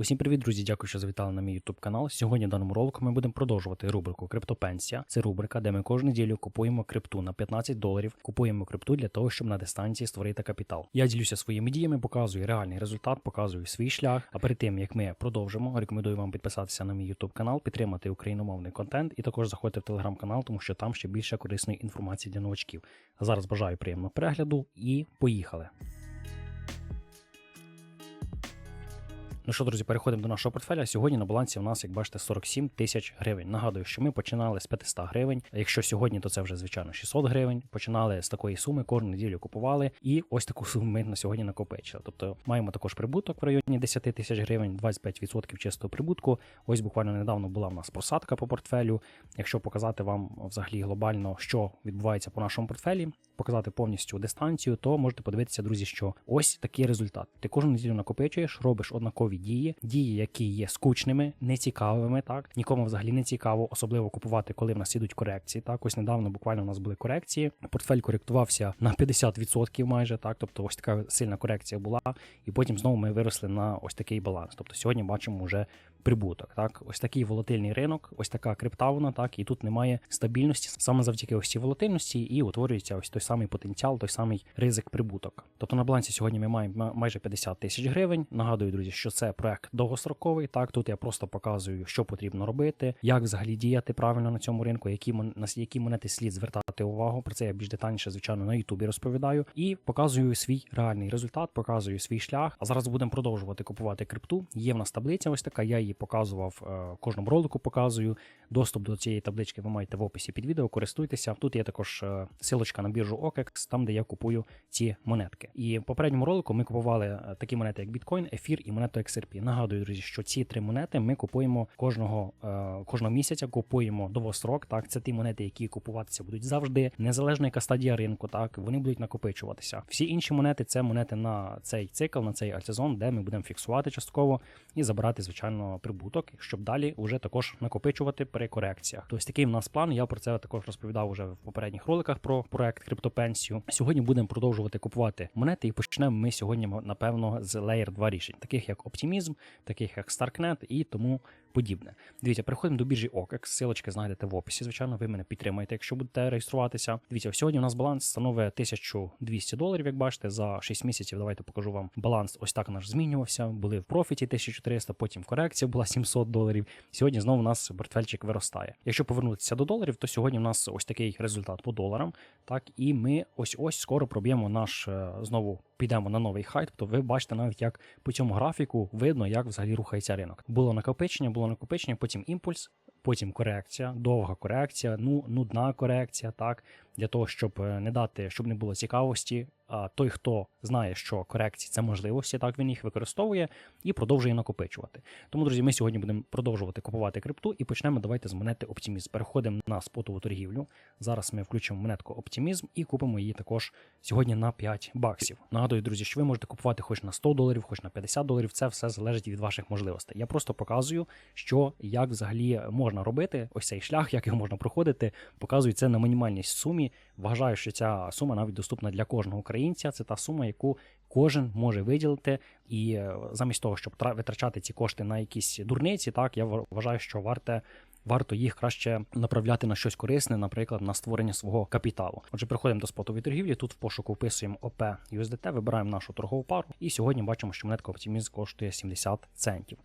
Усім привіт, друзі! Дякую, що завітали на мій YouTube канал. Сьогодні в даному ролику ми будемо продовжувати рубрику Криптопенсія. Це рубрика, де ми кожну неділю купуємо крипту на 15 доларів. Купуємо крипту для того, щоб на дистанції створити капітал. Я ділюся своїми діями, показую реальний результат, показую свій шлях. А перед тим як ми продовжимо, рекомендую вам підписатися на мій YouTube канал, підтримати україномовний контент і також заходьте в телеграм-канал, тому що там ще більше корисної інформації для новачків. А зараз бажаю приємного перегляду і поїхали. Ну що, друзі, переходимо до нашого портфеля. Сьогодні на балансі у нас, як бачите, 47 тисяч гривень. Нагадую, що ми починали з 500 гривень. Якщо сьогодні, то це вже звичайно 600 гривень. Починали з такої суми, кожну неділю купували, і ось таку суму ми на сьогодні накопичили. Тобто маємо також прибуток в районі 10 тисяч гривень, 25% чистого прибутку. Ось буквально недавно була в нас просадка по портфелю. Якщо показати вам взагалі глобально, що відбувається по нашому портфелі, показати повністю дистанцію, то можете подивитися, друзі, що ось такий результат. Ти кожну неділю накопичуєш, робиш однакові дії, дії, які є скучними, нецікавими, так нікому взагалі не цікаво, особливо купувати, коли в нас ідуть корекції. Так, ось недавно буквально у нас були корекції. Портфель коректувався на 50% майже так. Тобто, ось така сильна корекція була, і потім знову ми виросли на ось такий баланс. Тобто сьогодні бачимо вже прибуток. Так, ось такий волатильний ринок, ось така криптавна, так і тут немає стабільності саме завдяки ось цій волатильності, і утворюється ось той самий потенціал, той самий ризик прибуток. Тобто на балансі сьогодні ми маємо майже 50 тисяч гривень. Нагадую, друзі, що це проект довгостроковий. Так, тут я просто показую, що потрібно робити, як взагалі діяти правильно на цьому ринку, які на які монети слід звертати увагу. Про це я більш детальніше, звичайно, на Ютубі розповідаю і показую свій реальний результат, показую свій шлях. А зараз будемо продовжувати купувати крипту. Є в нас таблиця, ось така. Я її показував е, кожному ролику. Показую доступ до цієї таблички. Ви маєте в описі під відео. Користуйтеся. Тут є також е, силочка на біржу OKEX, там де я купую ці монетки. І в попередньому ролику ми купували е, такі монети, як біткоін, ефір і монету XRP. Нагадую, друзі, що ці три монети ми купуємо кожного кожного місяця. Купуємо довгострок. Так, це ті монети, які купуватися будуть завжди, незалежно яка стадія ринку. Так вони будуть накопичуватися. Всі інші монети це монети на цей цикл, на цей альтсезон, де ми будемо фіксувати частково і забирати, звичайно, прибуток, щоб далі вже також накопичувати при корекціях. Тобто такий в нас план. Я про це також розповідав уже в попередніх роликах про проект криптопенсію. Сьогодні будемо продовжувати купувати монети, і почнемо ми сьогодні, напевно, з Layer 2 рішень, таких як оптимізм, таких як Starknet і тому подібне. Дивіться, переходимо до біржі OKEX, Силочки знайдете в описі. Звичайно, ви мене підтримаєте, якщо будете реєструватися. Дивіться, сьогодні у нас баланс становить 1200 доларів, як бачите, за 6 місяців. Давайте покажу вам баланс. Ось так наш змінювався. Були в профіті 1300, потім корекція була 700 доларів. Сьогодні знову у нас портфельчик виростає. Якщо повернутися до доларів, то сьогодні у нас ось такий результат по доларам. Так, і ми ось ось скоро проб'ємо наш е, знову. Підемо на новий хайт, то ви бачите навіть, як по цьому графіку видно, як взагалі рухається ринок. Було накопичення, було накопичення, потім імпульс, потім корекція, довга корекція, ну нудна корекція, так для того, щоб не дати, щоб не було цікавості. А той, хто знає, що корекції це можливості, так він їх використовує і продовжує накопичувати. Тому, друзі, ми сьогодні будемо продовжувати купувати крипту і почнемо давайте з монети Оптимізм. Переходимо на спотову торгівлю. Зараз ми включимо монетку Оптимізм і купимо її також сьогодні на 5 баксів. Нагадую, друзі, що ви можете купувати хоч на 100 доларів, хоч на 50 доларів. Це все залежить від ваших можливостей. Я просто показую, що як взагалі можна робити ось цей шлях, як його можна проходити. Показую це на мінімальній сумі. Вважаю, що ця сума навіть доступна для кожного українця. Це та сума, яку кожен може виділити. І е, замість того, щоб витрачати ці кошти на якісь дурниці, так я вважаю, що варте. Варто їх краще направляти на щось корисне, наприклад, на створення свого капіталу. Отже, приходимо до спотової торгівлі. Тут в пошуку вписуємо ОП USDT, вибираємо нашу торгову пару, і сьогодні бачимо, що монетка Optimism коштує 70 центів.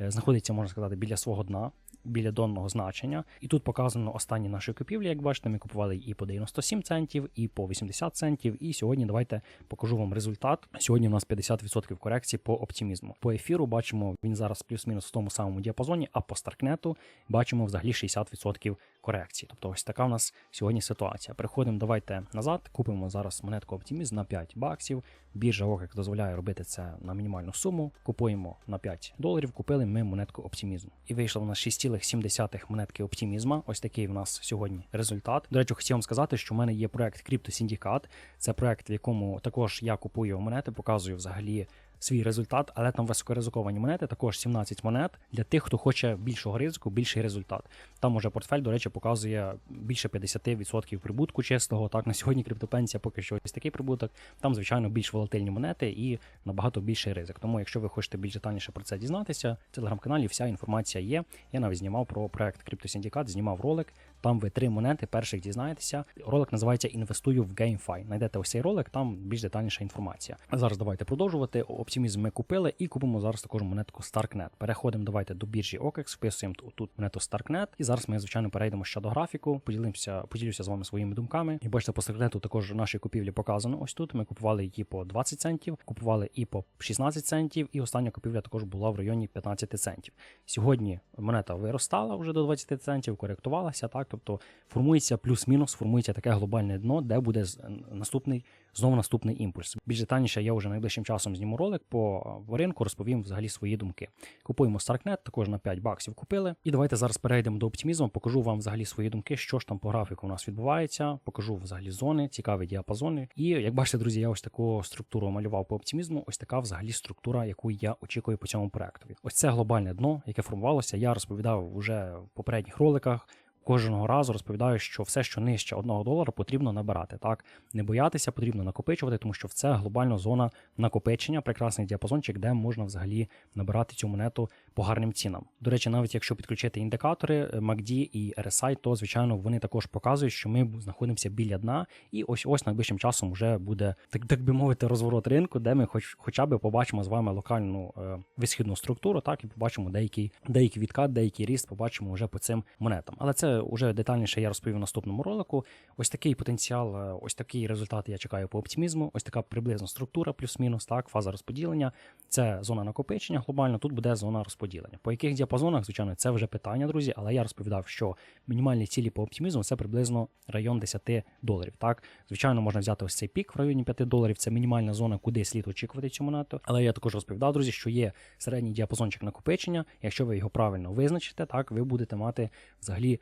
Е, знаходиться, можна сказати, біля свого дна біля донного значення. І тут показано останні наші купівлі. Як бачите, ми купували і по 97 центів, і по 80 центів. І сьогодні давайте покажу вам результат. Сьогодні у нас 50% корекції по оптимізму. По ефіру бачимо, він зараз плюс-мінус в тому самому діапазоні, а по старкнету бачимо взагалі 60% корекції. Тобто ось така у нас сьогодні ситуація. Переходимо, давайте назад, купимо зараз монетку Optimism на 5 баксів. Біржа OKEX дозволяє робити це на мінімальну суму. Купуємо на 5 доларів, купили ми монетку Optimism. І вийшло у нас 6,7 монетки оптимізма. Ось такий в нас сьогодні результат. До речі, хотів вам сказати, що в мене є проект CryptoSyndicat. Це проект, в якому також я купую монети, показую взагалі свій результат, але там високоризиковані монети, також 17 монет для тих, хто хоче більшого ризику, більший результат. Там уже портфель, до речі, показує більше 50% прибутку чистого. Так, на сьогодні криптопенсія поки що ось такий прибуток. Там, звичайно, більш волатильні монети і набагато більший ризик. Тому, якщо ви хочете більш детальніше про це дізнатися, в телеграм-каналі вся інформація є. Я навіть знімав про проект Криптосиндикат, знімав ролик. Там ви три монети перших дізнаєтеся. Ролик називається Інвестую в GameFi. Знайдете ось цей ролик, там більш детальніша інформація. Зараз давайте продовжувати. Оптимізм ми купили і купимо зараз також монетку StarkNet. Переходимо давайте до біржі OKEX, вписуємо тут- тут монету StarkNet. І зараз ми, звичайно, перейдемо ще до графіку. Поділимося, поділюся з вами своїми думками. І бачите, по StarkNet також наші купівлі показано. Ось тут ми купували її по 20 центів, купували і по 16 центів, і остання купівля також була в районі 15 центів. Сьогодні монета виростала вже до 20 центів, коректувалася, так тобто формується плюс-мінус, формується таке глобальне дно, де буде наступний знову наступний імпульс. Більш детальніше я вже найближчим часом зніму ролик по ринку, розповім взагалі свої думки. Купуємо StarkNet, також на 5 баксів купили. І давайте зараз перейдемо до оптимізму. Покажу вам взагалі свої думки, що ж там по графіку у нас відбувається. Покажу взагалі зони, цікаві діапазони. І як бачите, друзі, я ось таку структуру малював по оптимізму. Ось така взагалі структура, яку я очікую по цьому проекту. Ось це глобальне дно, яке формувалося. Я розповідав вже в попередніх роликах. Кожного разу розповідаю, що все, що нижче одного долара, потрібно набирати. Так не боятися, потрібно накопичувати, тому що це глобальна зона накопичення, прекрасний діапазончик, де можна взагалі набирати цю монету по гарним цінам. До речі, навіть якщо підключити індикатори е, MACD і RSI, то звичайно вони також показують, що ми знаходимося біля дна, і ось ось найближчим часом вже буде так, так би мовити, розворот ринку, де ми хоч хоча б побачимо з вами локальну е, висхідну структуру, так і побачимо деякий, деякий відкат, деякий ріст, побачимо вже по цим монетам. Але це вже детальніше я розповів в наступному ролику. Ось такий потенціал, е, ось такий результат я чекаю по оптимізму. Ось така приблизна структура, плюс-мінус, так, фаза розподілення. Це зона накопичення глобально. Тут буде зона розподілення. По яких діапазонах, звичайно, це вже питання, друзі. Але я розповідав, що мінімальні цілі по оптимізму це приблизно район 10 доларів. Так, звичайно, можна взяти ось цей пік в районі 5 доларів. Це мінімальна зона, куди слід очікувати цю монету. Але я також розповідав, друзі, що є середній діапазончик накопичення. Якщо ви його правильно визначите, так ви будете мати взагалі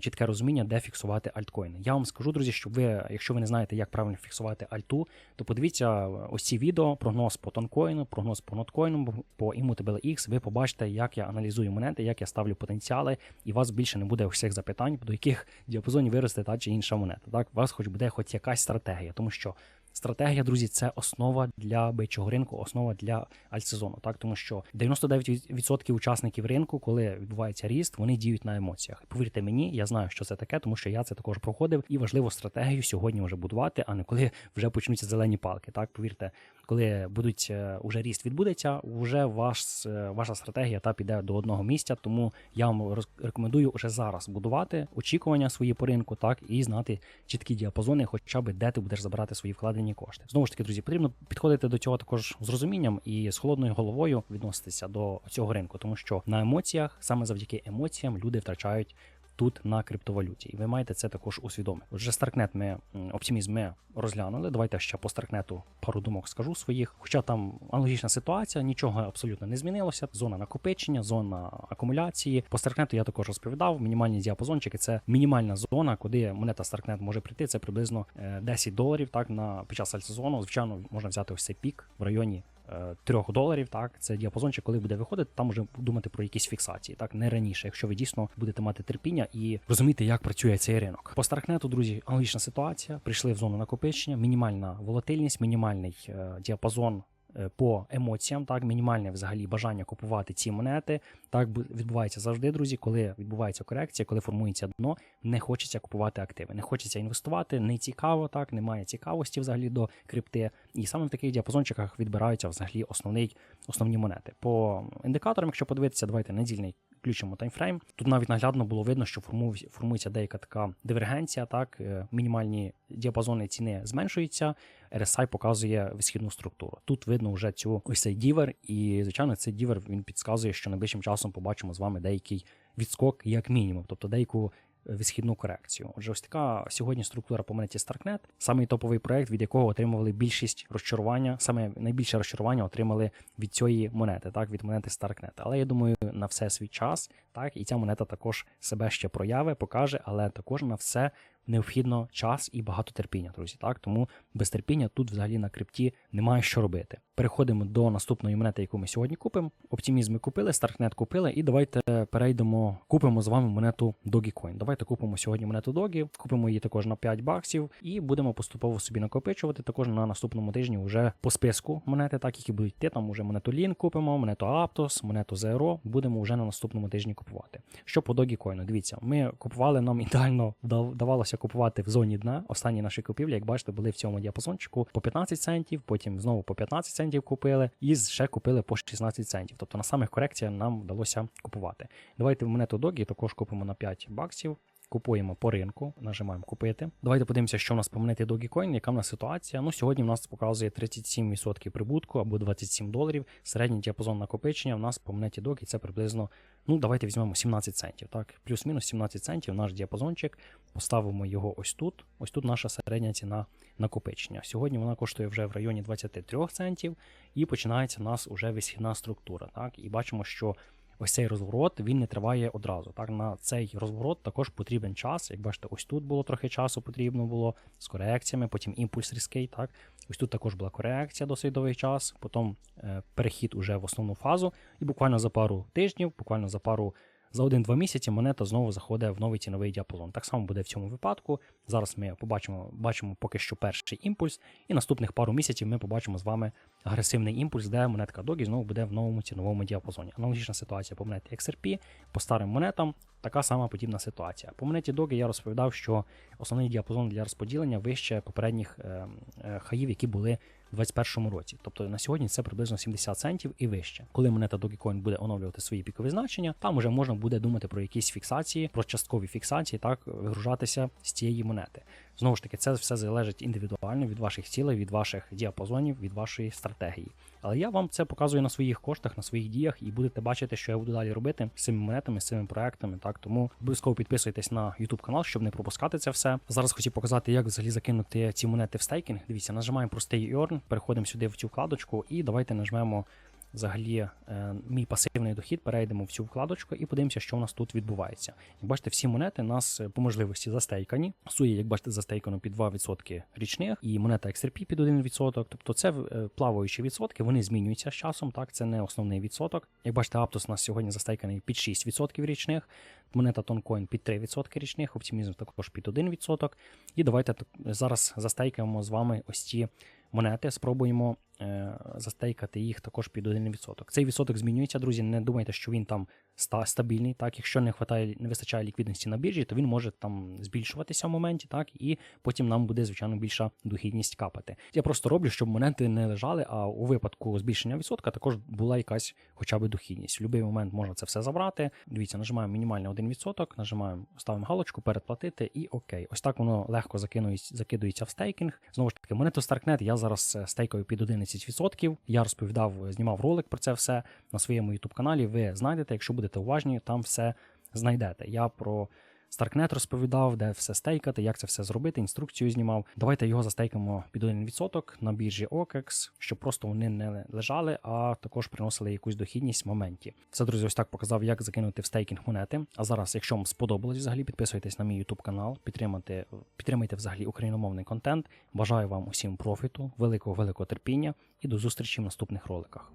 чітке розуміння, де фіксувати альткоїни. Я вам скажу, друзі, що ви, якщо ви не знаєте, як правильно фіксувати альту, то подивіться е, ось ці відео, прогноз по тонкоїну, прогноз по ноткоїну, по Immutable X, ви побачите, як я аналізую монети, як я ставлю потенціали, і у вас більше не буде всіх запитань, до яких діапазонів виросте та чи інша монета. Так, у вас хоч буде хоч якась стратегія, тому що. Стратегія, друзі, це основа для бичого ринку, основа для альтсезону. Так, тому що 99% учасників ринку, коли відбувається ріст, вони діють на емоціях. Повірте мені, я знаю, що це таке, тому що я це також проходив, і важливо стратегію сьогодні вже будувати, а не коли вже почнуться зелені палки. Так, повірте, коли будуть е, уже ріст відбудеться, вже ваш е, ваша стратегія та піде до одного місця. Тому я вам рекомендую вже зараз будувати очікування свої по ринку, так і знати чіткі діапазони, хоча б де ти будеш забирати свої вкладені кошти. Знову ж таки, друзі, потрібно підходити до цього також з розумінням і з холодною головою відноситися до цього ринку, тому що на емоціях, саме завдяки емоціям, люди втрачають. Тут на криптовалюті, і ви маєте це також усвідомити. Отже, Старкнет ми оптимізм ми розглянули. Давайте ще по Старкнету пару думок скажу своїх. Хоча там аналогічна ситуація, нічого абсолютно не змінилося. Зона накопичення, зона акумуляції. По Старкнету я також розповідав. Мінімальні діапазончики це мінімальна зона, куди монета Старкнет може прийти. Це приблизно е, 10 доларів. Так на під час альтсезону. Звичайно, можна взяти ось цей пік в районі. Е, 3 доларів, так, це діапазончик, коли буде виходити, там вже думати про якісь фіксації, так, не раніше, якщо ви дійсно будете мати терпіння і розуміти, як працює цей ринок. По Старкнету, друзі, аналогічна ситуація. Прийшли в зону накопичення, мінімальна волатильність, мінімальний е, діапазон. Е, По емоціям, так, мінімальне взагалі бажання купувати ці монети. Так відбувається завжди, друзі. Коли відбувається корекція, коли формується дно, не хочеться купувати активи, не хочеться інвестувати, не цікаво, так, немає цікавості взагалі до крипти. І саме в таких діапазончиках відбираються взагалі основний, основні монети. По індикаторам, якщо подивитися, давайте недільний включимо таймфрейм. Тут навіть наглядно було видно, що формується деяка така дивергенція, так, е, мінімальні діапазони ціни зменшуються. RSI показує висхідну структуру. Тут видно вже цю ось цей дівер, і звичайно, цей дівер він підказує, що найближчим часом побачимо з вами деякий відскок, як мінімум, тобто деяку висхідну корекцію. Отже, ось така сьогодні структура по монеті StarkNet. Самий топовий проект, від якого отримували більшість розчарування, саме найбільше розчарування отримали від цієї монети, так від монети StarkNet. Але я думаю, на все свій час, так і ця монета також себе ще прояви, покаже, але також на все необхідно час і багато терпіння, друзі. Так тому без терпіння тут взагалі на крипті немає що робити. Переходимо до наступної монети, яку ми сьогодні купимо. Оптимізм ми купили, Старкнет купили, і давайте перейдемо, купимо з вами монету Dogecoin. Давайте купимо сьогодні монету Doge, купимо її також на 5 баксів і будемо поступово собі накопичувати. Також на наступному тижні вже по списку монети, так які будуть йти. Там уже монету Link купимо, монету Aptos, монету Zero. Будемо вже на наступному тижні купувати. Що по Dogecoin? Дивіться, ми купували нам ідеально вдавалося купувати в зоні дна. Останні наші купівлі, як бачите, були в цьому діапазончику по 15 центів, потім знову по 15 центів купили, і ще купили по 16 центів. Тобто на самих корекціях нам вдалося купувати. Давайте в монету Догі також купимо на 5 баксів. Купуємо по ринку, нажимаємо купити. Давайте подивимося, що в нас по монеті Dogecoin, яка в нас ситуація. Ну, сьогодні в нас показує 37% прибутку або 27 доларів. Середній діапазон накопичення в нас по монеті Doge це приблизно, ну давайте візьмемо 17 центів. Так, плюс-мінус 17 центів наш діапазончик. Поставимо його ось тут. Ось тут наша середня ціна накопичення. Сьогодні вона коштує вже в районі 23 центів, і починається у нас уже висхідна структура. Так, І бачимо, що ось цей розворот він не триває одразу. Так, На цей розворот також потрібен час. Як бачите, ось тут було трохи часу, потрібно було з корекціями, потім імпульс різкий. Так, Ось тут також була корекція досить довгий час, потім е, перехід уже в основну фазу, і буквально за пару тижнів, буквально за пару за один-два місяці монета знову заходить в новий ціновий діапазон. Так само буде в цьому випадку. Зараз ми побачимо бачимо поки що перший імпульс, і наступних пару місяців ми побачимо з вами агресивний імпульс, де монетка Догі знову буде в новому ціновому діапазоні. Аналогічна ситуація по монеті XRP, по старим монетам. Така сама подібна ситуація. По монеті Доги я розповідав, що основний діапазон для розподілення вище попередніх е, е, хаїв, які були в 2021 році. Тобто на сьогодні це приблизно 70 центів і вище. Коли монета Dogecoin буде оновлювати свої пікові значення, там вже можна буде думати про якісь фіксації, про часткові фіксації, так вигружатися з цієї монети. Знову ж таки, це все залежить індивідуально від ваших цілей, від ваших діапазонів, від вашої стратегії. Але я вам це показую на своїх коштах, на своїх діях, і будете бачити, що я буду далі робити з цими монетами, з цими проектами. Так тому обов'язково підписуйтесь на YouTube канал, щоб не пропускати це все. Зараз хотів показати, як взагалі закинути ці монети в стейкінг. Дивіться, нажимаємо простий Earn, переходимо сюди в цю вкладочку, і давайте нажмемо взагалі е, мій пасивний дохід, перейдемо в цю вкладочку і подивимося, що у нас тут відбувається. Як бачите, всі монети у нас е, по можливості застейкані. Сує, як бачите, застейкано під 2% річних, і монета XRP під 1%. Тобто це е, плаваючі відсотки, вони змінюються з часом. Так, це не основний відсоток. Як бачите, Aptos у нас сьогодні застейканий під 6% річних. Монета Тонкоін під 3% річних, оптимізм також під 1%. І давайте зараз застейкаємо з вами ось ці монети, спробуємо е, застейкати їх також під 1%. Цей відсоток змінюється, друзі. Не думайте, що він там стабільний. Так, Якщо не вистачає, не вистачає ліквідності на біржі, то він може там збільшуватися в моменті, так, і потім нам буде, звичайно, більша дохідність капати. Я просто роблю, щоб монети не лежали, а у випадку збільшення відсотка також була якась хоча б дохідність. В будь-який момент можна це все забрати. Дивіться, нажимаємо мінімальний 1%, нажимаємо, ставимо галочку, передплатити і окей. Ось так воно легко закинується, закидується в стейкінг. Знову ж таки, монету Starknet я зараз е, стейкаю під 11%. Я розповідав, знімав ролик про це все на своєму YouTube каналі. Ви знайдете, якщо будете уважні, там все знайдете. Я про Starknet розповідав, де все стейкати, як це все зробити, інструкцію знімав. Давайте його застейкаємо під 1% на біржі OKEX, щоб просто вони не лежали, а також приносили якусь дохідність в моменті. Все, друзі, ось так показав, як закинути в стейкінг монети. А зараз, якщо вам сподобалось взагалі, підписуйтесь на мій YouTube канал, підтримайте, підтримайте взагалі україномовний контент. Бажаю вам усім профіту, великого великого терпіння і до зустрічі в наступних роликах.